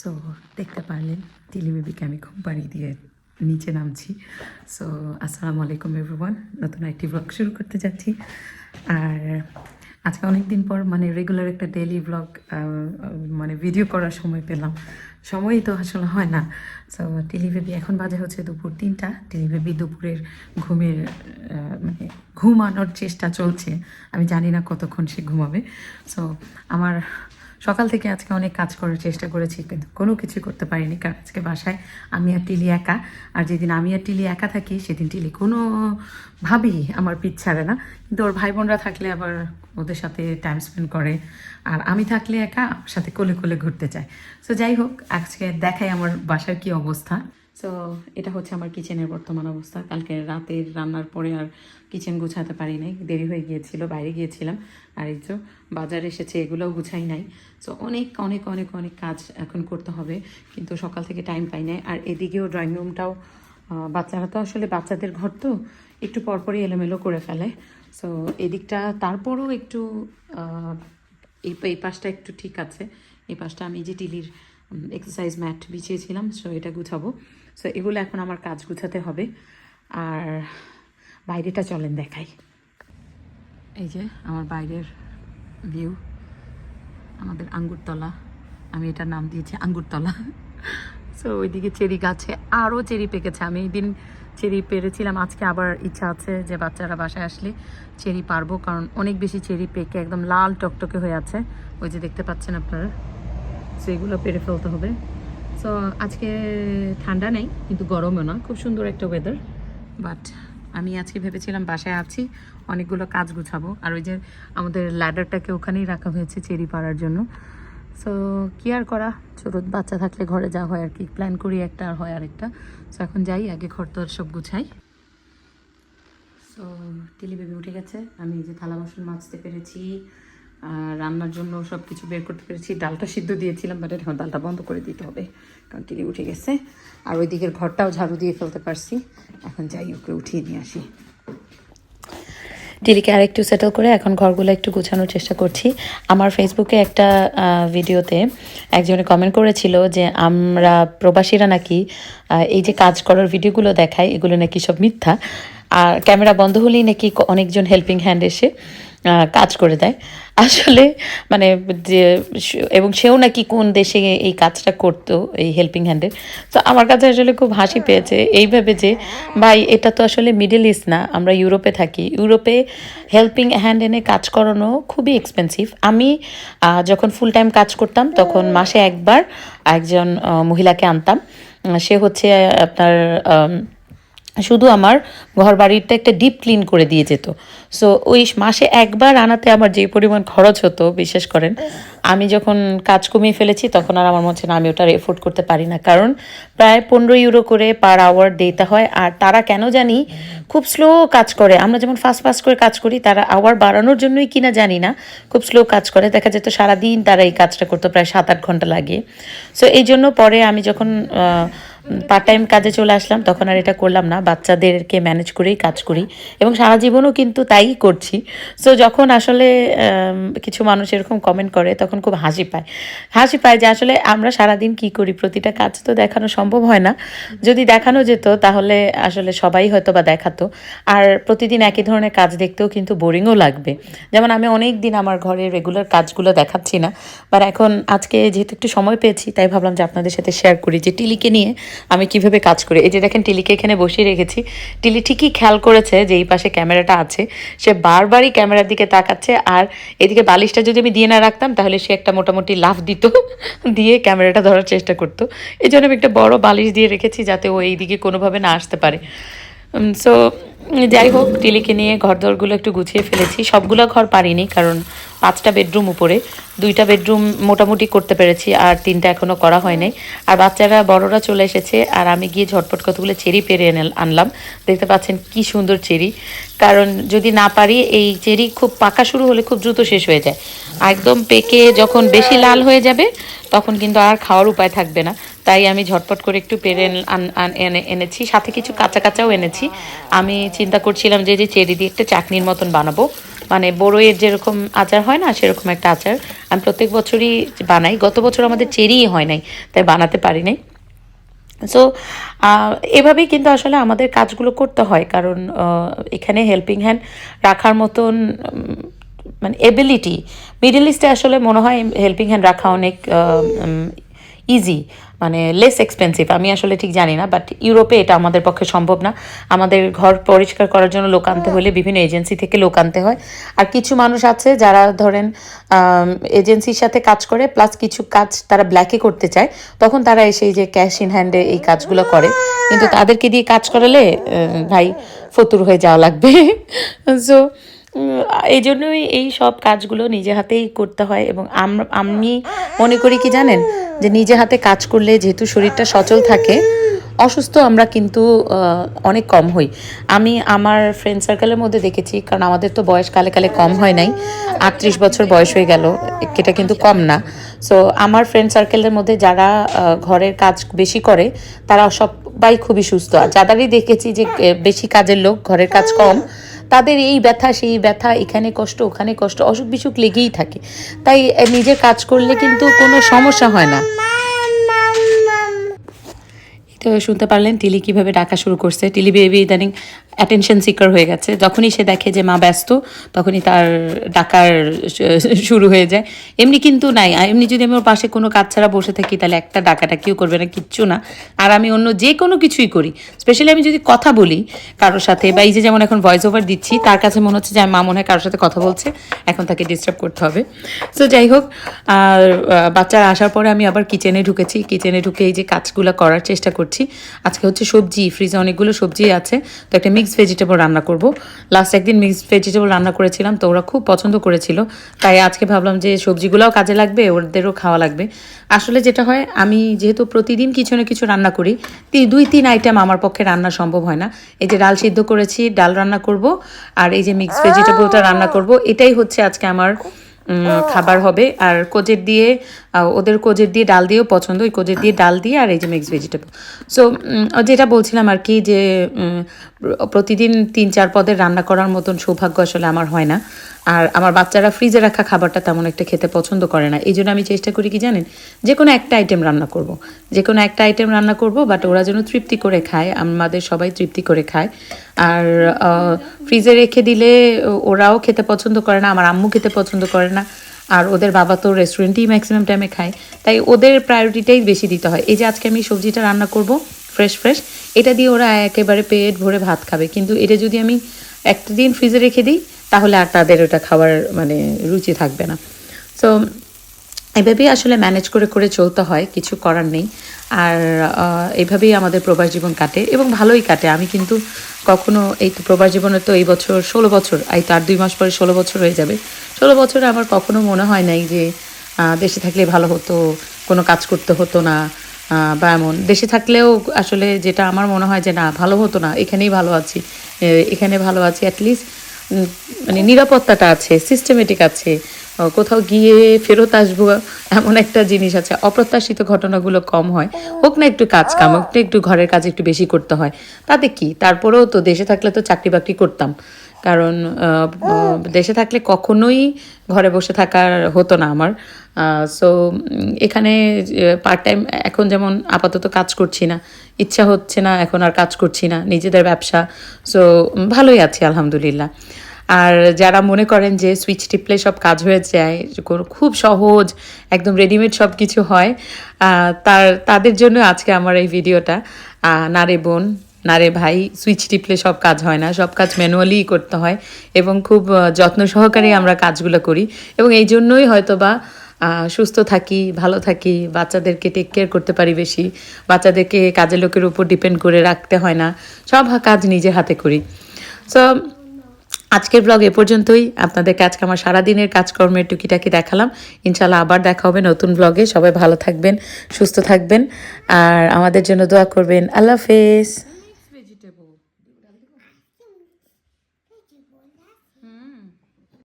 So দেখতে পারলেন টিলি বেবিকে আমি ঘুম পাড়িয়ে দিয়ে নিচে নামছি। সো আসসালামু আলাইকুম এভরিওয়ান নতুন একটি ব্লগ শুরু করতে যাচ্ছি। আর আজকে অনেক দিন পর মানে রেগুলার একটা ডেইলি ব্লগ মানে ভিডিও করার সময় পেলাম। সময়ই তো আসলে হয় না। সো টিলি বেবি এখন বাজে হচ্ছে দুপুর তিনটা। টিলি বেবি দুপুরের ঘুমের মানে ঘুমানোর চেষ্টা চলছে। আমি জানি না কতক্ষণ সে ঘুমাবে। সো আমার সকাল থেকে আজকে অনেক কাজ করার চেষ্টা করেছি, কিন্তু কোনো কিছু করতে পারিনি। কারণ আজকে বাসায় আমি আর টিলি একা। আর যেদিন আমি আর টিলি একা থাকি, সেদিন টিলি কোনো ভাবেই আমার পিছ ছাড়ে না। ওর ভাই বোনরা থাকলে আবার ওদের সাথে টাইম স্পেন্ড করে, আর আমি থাকলে একা সাথে কোলে কোলে ঘুরতে চায় সো যাই হোক, আজকে দেখাই আমার বাসার কি অবস্থা। সো এটা হচ্ছে আমার কিচেনের বর্তমান অবস্থা। কালকে রাতের রান্নার পরে আর কিচেন গুছাতে পারি নাই। দেরি হয়ে গিয়েছিল, বাইরে গিয়েছিলাম। আর এই তো বাজার এসেছে, এগুলোও গুছাই নাই। সো অনেক অনেক অনেক অনেক কাজ এখন করতে হবে। কিন্তু সকাল থেকে টাইম পাই নাই। আর এদিকেও ড্রয়িং রুমটাও বাচ্চারা তো আসলে বাচ্চাদের ঘর তো। একটু পরপরই এলোমেলো করে ফেলে। সো এদিকটা, তারপরও একটু এই পাশটা একটু ঠিক আছে। এই পাশটা আমি যে টিলির এক্সারসাইজ ম্যাট বিছিয়েছিলাম সো এটা গুছাবো। সো এগুলো এখন আমার কাজ গুছাতে হবে। আর বাইরেটা চলেন দেখাই। এই যে, আমার বাইরের ভিউ আমাদের আঙ্গুরতলা। আমি এটার নাম দিয়েছি আঙ্গুরতলা। সো ওইদিকে চেরি গাছে আরও চেরি পেকেছে। আমি এই দিন চেরি পেরেছিলাম। আজকে আবার ইচ্ছা আছে যে বাচ্চারা বাসায় আসলে চেরি পারব, কারণ অনেক বেশি চেরি পেকে একদম লাল টকটকে হয়ে আছে। ওই যে দেখতে পাচ্ছেন আপনারা। সো এগুলো পেরে ফেলতে হবে। সো আজকে ঠান্ডা নেই, কিন্তু গরমও না। খুব সুন্দর একটা ওয়েদার বাট আমি আজকে ভেবেছিলাম বাসায় আছি, অনেকগুলো কাজ গুছাবো। আর ওই যে আমাদের ল্যাডারটাকে ওখানেই রাখা হয়েছে চেরি পাড়ার জন্য। সো কি আর করা? ছোটো বাচ্চা থাকলে ঘরে যা হয় আর কি। প্ল্যান করি একটা আর হয় আরেকটা। সো এখন যাই, আগে ঘর তো সব গুছাই। সো টিলি বেবি উঠে গেছে। আমি যে থালা বাসন মাজতে পেরেছি। আর রান্নার জন্য সব কিছু বের করতে পেরেছি। ডালটা সিদ্ধ দিয়েছিলাম বাট এখন ডালটা বন্ধ করে দিতে হবে। কারণ টিলি উঠে গেছে। আর ওই দিকের ঘরটাও ঝাড়ু দিয়ে ফেলতে পারছি। এখন যাই, ওকে উঠিয়ে নিয়ে আসি। টিলিকে আর একটু সেটেল করে এখন ঘরগুলো একটু গুছানোর চেষ্টা করছি। আমার ফেসবুকে একটা ভিডিওতে একজনে কমেন্ট করেছিল যে আমরা প্রবাসীরা নাকি এই যে কাজ করার ভিডিওগুলো দেখায়, এগুলো নাকি সব মিথ্যা। আর ক্যামেরা বন্ধ হলেই নাকি অনেকজন হেল্পিং হ্যান্ড এসে কাজ করে দেয়। আসলে মানে যে এবং সেও নাকি কোন দেশে এই কাজটা করতো এই হেল্পিং হ্যান্ডের তো আমার কাছে আসলে খুব হাসি পেয়েছে এইভাবে যে ভাই এটা তো আসলে মিডল ইস্ট না আমরা ইউরোপে থাকি। ইউরোপে হেল্পিং হ্যান্ড এনে কাজ করানো খুবই এক্সপেন্সিভ আমি যখন ফুল টাইম কাজ করতাম তখন মাসে একবার একজন মহিলাকে আনতাম। সে হচ্ছে আপনার শুধু আমার ঘর বাড়িটা একটা ডিপ ক্লিন করে দিয়ে যেত। সো ওই মাসে একবার আনাতে আমার যে পরিমাণ খরচ হতো, বিশ্বাস করেন, আমি যখন কাজ কমিয়ে ফেলেছি, তখন আর আমার মনে হচ্ছে না, আমি ওটা এফোর্ড করতে পারি না। কারণ প্রায় পনেরো ইউরো করে পার আওয়ার দিতে হয়, আর তারা কেন জানি খুব স্লো কাজ করে। আমরা যেমন ফাস্ট ফাস্ট করে কাজ করি, তারা আওয়ার বাড়ানোর জন্যই কিনা জানি না, খুব স্লো কাজ করে। দেখা যেত সারাদিন তারা এই কাজটা করতো, প্রায় সাত আট ঘণ্টা লাগে। সো এই জন্য পরে আমি যখন পার্ট টাইম কাজে চলে আসলাম, তখন আর এটা করলাম না। বাচ্চাদেরকে ম্যানেজ করেই কাজ করি। এবং সারা জীবনও কিন্তু তাই করছি। সো যখন আসলে কিছু মানুষ এরকম কমেন্ট করে, তখন খুব হাসি পায়। হাসি পায় যে আসলে আমরা সারাদিন কি করি? প্রতিটা কাজ তো দেখানো সম্ভব হয় না। যদি দেখানো যেত, তাহলে আসলে সবাই হয়তো বা দেখাতো। আর প্রতিদিন একই ধরনের কাজ দেখতেও কিন্তু বোরিংও লাগবে। যেমন আমি অনেক দিন আমার ঘরে রেগুলার কাজগুলো দেখাচ্ছি না। বাট এখন, আজকে যেহেতু একটু সময় পেয়েছি, তাই ভাবলাম যে আপনাদের সাথে শেয়ার করি যে টিলিকে নিয়ে। আমি কীভাবে কাজ করি? এই যে দেখেন, টিলিকে এখানে বসিয়ে রেখেছি। টিলি ঠিকই খেয়াল করেছে যে এই পাশে ক্যামেরাটা আছে। সে বারবারই ক্যামেরার দিকে তাকাচ্ছে আর এদিকে বালিশটা যদি আমি দিয়ে না রাখতাম, তাহলে সে একটা মোটামুটি লাফ দিত, দিয়ে ক্যামেরাটা ধরার চেষ্টা করতো। এই জন্য আমি একটা বড় বালিশ দিয়ে রেখেছি যাতে ও এইদিকে কোনোভাবে না আসতে পারে। সো যাই হোক, টিলিকে নিয়ে ঘর দরগুলো একটু গুছিয়ে ফেলেছি। সবগুলো ঘর পারিনি, কারণ পাঁচটা বেডরুম উপরে। দুইটা বেডরুম মোটামুটি করতে পেরেছি, আর তিনটা এখনও করা হয় নাই। আর বাচ্চারা, বড়রা চলে এসেছে, আর আমি গিয়ে ঝটপট কতগুলো চেরি পেরে এনে আনলাম। দেখতে পাচ্ছেন কি সুন্দর চেরি। কারণ যদি না পারি, এই চেরি খুব পাকা শুরু হলে খুব দ্রুত শেষ হয়ে যায়। একদম পেকে যখন বেশি লাল হয়ে যাবে, তখন কিন্তু আর খাওয়ার উপায় থাকবে না। তাই আমি ঝটপট করে একটু পেরে এন- এনেছি, সাথে কিছু কাঁচা কাঁচাও এনেছি। আমি চিন্তা করছিলাম যে যে চেরি দিয়ে একটা চাটনির মতন বানাবো। মানে বড়ইয়ের যেরকম আচার হয় না, সেরকম একটা আচার। আমি প্রত্যেক বছরই বানাই। গত বছর আমাদের চেরিই হয় নাই, তাই বানাতে পারি নাই। সো এভাবেই কিন্তু আসলে আমাদের কাজগুলো করতে হয়। কারণ এখানে হেল্পিং হ্যান্ড রাখার মতন মানে এবিলিটি মিডল ইস্টে আসলে মনে হয় হেল্পিং হ্যান্ড রাখা অনেক ইজি মানে লেস এক্সপেন্সিভ আমি আসলে ঠিক জানি না বাট ইউরোপে এটা আমাদের পক্ষে সম্ভব না। আমাদের ঘর পরিষ্কার করার জন্য লোক আনতে হলে বিভিন্ন এজেন্সি থেকে লোক আনতে হয়। আর কিছু মানুষ আছে যারা ধরেন এজেন্সির সাথে কাজ করে প্লাস কিছু কাজ তারা ব্ল্যাকে করতে চায়, তখন তারা এসে যে ক্যাশ ইন হ্যান্ডে এই কাজগুলো করে। কিন্তু তাদেরকে দিয়ে কাজ করালে ভাই, ফতুর হয়ে যাওয়া লাগবে। সো এই জন্যই এই সব কাজগুলো নিজে হাতেই করতে হয় এবং আমি মনে করি কি জানেন? যে নিজে হাতে কাজ করলে যেহেতু শরীরটা সচল থাকে, অসুস্থ আমরা কিন্তু অনেক কম হই। আমি আমার ফ্রেন্ড সার্কেলের মধ্যে দেখেছি, কারণ আমাদের তো বয়স কালে কালে কম হয় নাই। আটত্রিশ বছর বয়স হয়ে গেল, এটা কিন্তু কম না। সো আমার ফ্রেন্ড সার্কেলের মধ্যে যারা ঘরের কাজ বেশি করে, তারা সবাই খুবই সুস্থ। আর যাদেরই দেখেছি যে বেশি কাজের লোক, ঘরের কাজ কম তাদের এই ব্যথা, সেই ব্যথা, এখানে কষ্ট, ওখানে কষ্ট অসুখ বিসুখ লেগেই থাকে। তাই নিজে নিজের কাজ করলে কিন্তু কোনো সমস্যা হয় না। তো শুনতে পারলেন টিলি কীভাবে ডাকা শুরু করছে। টিলি বেবি ইদানিং অ্যাটেনশন সিকার হয়ে গেছে। যখনই সে দেখে যে মা ব্যস্ত, তখনই তার ডাকার শুরু হয়ে যায়। এমনি কিন্তু নাই। এমনি যদি আমি ওর পাশে কোনো কাজ ছাড়া বসে থাকি, তাহলে একটা ডাকাটা কেউ করবে না, কিচ্ছু না। আর আমি অন্য যে কোনো কিছুই করি। স্পেশালি আমি যদি কথা বলি কারোর সাথে বা এই যে যেমন এখন ভয়েস ওভার দিচ্ছি, তার কাছে মনে হচ্ছে যে মা মনে হয় কারোর সাথে কথা বলছে। এখন তাকে ডিস্টার্ব করতে হবে। সো যাই হোক, আর বাচ্চারা আসার পরে আমি আবার কিচেনে ঢুকেছি। কিচেনে ঢুকে এই যে কাজগুলো করার চেষ্টা করছি। আজকে হচ্ছে সবজি ফ্রিজে অনেকগুলো সবজি আছে। তো একটা মিক্স ভেজিটেবল রান্না করব। লাস্ট একদিন মিক্স ভেজিটেবল রান্না করেছিলাম, তো ওরা খুব পছন্দ করেছিল। তাই আজকে ভাবলাম যে সবজিগুলোও কাজে লাগবে, ওদেরও খাওয়া লাগবে। আসলে যেটা হয়, আমি যেহেতু প্রতিদিন কিছু না কিছু রান্না করি দুই, তিন আইটেম আমার পক্ষে রান্না সম্ভব হয় না। এই যে ডাল সিদ্ধ করেছি, ডাল রান্না করব, আর এই যে মিক্স ভেজিটেবলটা রান্না করব, এটাই হচ্ছে আজকে আমার খাবার হবে। আর কোজের দিয়ে ওদের কোজের দিয়ে ডাল দিয়েও পছন্দ, ওই কোজের দিয়ে ডাল দিয়ে আর এই যে মিক্স ভেজিটেবল সো যেটা বলছিলাম আর কি যে প্রতিদিন তিন চার পদের রান্না করার মতন সৌভাগ্য আসলে আমার হয় না। আর আমার বাচ্চারা ফ্রিজে রাখা খাবারটা তেমন একটা খেতে পছন্দ করে না। এই জন্য আমি চেষ্টা করি কি জানেন? যে কোনো একটা আইটেম রান্না করব। যে কোনো একটা আইটেম রান্না করব বাট ওরা যেন তৃপ্তি করে খায়, আমাদের সবাই তৃপ্তি করে খায়। আর ফ্রিজে রেখে দিলে ওরাও খেতে পছন্দ করে না, আমার আম্মু খেতে পছন্দ করে না। আর ওদের বাবা তো রেস্টুরেন্টেই ম্যাক্সিমাম টাইমে খায়। তাই ওদের প্রায়োরিটিটাই বেশি দিতে হয়। এই যে আজকে আমি সবজিটা রান্না করব ফ্রেশ ফ্রেশ এটা দিয়ে ওরা একেবারে পেট ভরে ভাত খাবে। কিন্তু এটা যদি আমি একটা দিন ফ্রিজে রেখে দিই, তাহলে আর তাদের ওটা খাওয়ার মানে রুচি থাকবে না। সো এভাবেই আসলে ম্যানেজ করে করে চলতে হয়, কিছু করার নেই। আর এইভাবেই আমাদের প্রবাস জীবন কাটে এবং ভালোই কাটে। আমি কিন্তু কখনো এই তো প্রবাস জীবনে তো এই বছর ষোলো বছর, এই তো আর দুই মাস পরে ষোলো বছর হয়ে যাবে। ষোলো বছরে আমার কখনো মনে হয় নাই যে দেশে থাকলে ভালো হতো, কোনো কাজ করতে হতো না বা এমন। দেশে থাকলেও আসলে যেটা আমার মনে হয় যে, না, ভালো হতো না, এখানেই ভালো আছি এখানে ভালো আছি অ্যাটলিস্ট মানে নিরাপত্তাটা আছে সিস্টেমেটিক আছে কোথাও গিয়ে ফেরত আসব, এমন একটা জিনিস আছে। অপ্রত্যাশিত ঘটনাগুলো কম হয়। হোক না একটু কাজ কাম একটু একটু ঘরের কাজ একটু বেশি করতে হয়। তাতে কি? তারপরেও তো দেশে থাকলে তো চাকরি বাকরি করতাম। কারণ দেশে থাকলে কখনোই ঘরে বসে থাকার হতো না আমার। সো এখানে পার্ট টাইম এখন যেমন আপাতত কাজ করছি না, ইচ্ছা হচ্ছে না, এখন আর কাজ করছি না, নিজেদের ব্যবসা। সো ভালোই আছি, আলহামদুলিল্লাহ। আর যারা মনে করেন যে সুইচ টিপলে সব কাজ হয়ে যায় খুব সহজ, একদম রেডিমেড সব কিছু হয় তার, তাদের জন্য আজকে আমার এই ভিডিওটা। না রে বোন, না রে ভাই সুইচ টিপলে সব কাজ হয় না, সব কাজ ম্যানুয়ালি করতে হয় এবং খুব যত্ন সহকারে আমরা কাজগুলো করি এবং এই জন্যই হয়তো বা সুস্থ থাকি, ভালো থাকি, বাচ্চাদেরকে টেক কেয়ার করতে পারি বেশি, বাচ্চাদেরকে কাজের লোকের উপর ডিপেন্ড করে রাখতে হয় না, সব কাজ নিজে হাতে করি। সো আজকের ব্লগ এ পর্যন্তই। আপনাদেরকে আজকে আমার সারাদিনের কাজকর্মের টুকিটাকি দেখালাম। ইনশাল্লাহ আবার দেখা হবে নতুন ব্লগে সবাই ভালো থাকবেন, সুস্থ থাকবেন। আর আমাদের জন্য দোয়া করবেন। আল্লাহ হাফেজ।